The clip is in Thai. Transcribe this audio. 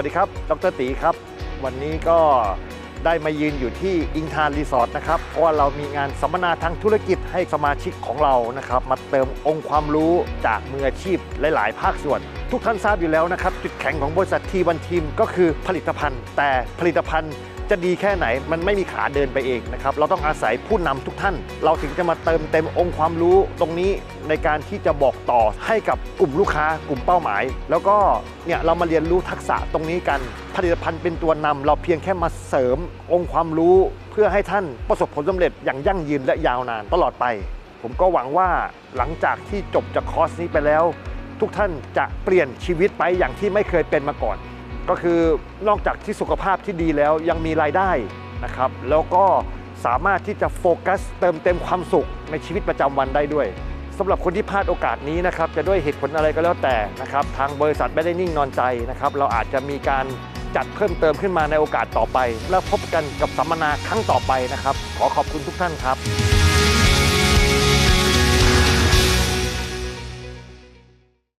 วัสดีครับ ดรตีครับ วันนี้ก็ได้มายืนอยู่ที่อิงทานรีสอร์ทนะครับ เพราะว่าเรามีงานสัมมนาทางธุรกิจให้สมาชิกของเรานะครับ มาเติมองค์ความรู้จากมืออาชีพหลาย ๆ ภาคส่วน ทุกท่านทราบอยู่แล้วนะครับ จุดแข็งของบริษัททีวันทีมก็คือผลิตภัณฑ์ แต่ผลิตภัณฑ์ จะดีแค่ไหนมันไม่มีขาเดินไปเองนะครับเราต้องอาศัยผู้นำทุกท่าน เราถึงจะมาเติมเต็มองค์ความรู้ตรงนี้ในการที่จะบอกต่อให้กับกลุ่มลูกค้ากลุ่มเป้าหมาย แล้วก็เนี่ยเรามาเรียนรู้ทักษะตรงนี้กัน ผลิตภัณฑ์เป็นตัวนำเราเพียงแค่มาเสริมองค์ความรู้ เพื่อให้ท่านประสบผลสำเร็จอย่างยั่งยืนและยาวนานตลอดไป ผมก็หวังว่าหลังจากที่จบจากคอร์สนี้ไปแล้ว ทุกท่านจะเปลี่ยนชีวิตไปอย่างที่ไม่เคยเป็นมาก่อน ก็คือนอกจากที่สุขภาพที่ดีแล้วยังมีรายได้นะครับ แล้วก็สามารถที่จะโฟกัสเติมเต็มความสุขในชีวิตประจำวันได้ด้วยสำหรับคนที่พลาดโอกาสนี้นะครับจะด้วยเหตุผลอะไรก็แล้วแต่นะครับทางบริษัทไม่ได้นิ่งนอนใจนะครับ เราอาจจะมีการจัดเพิ่มเติมขึ้นมาในโอกาสต่อไป แล้วพบกันกับสัมมนาครั้งต่อไปนะครับ ขอขอบคุณทุกท่านครับ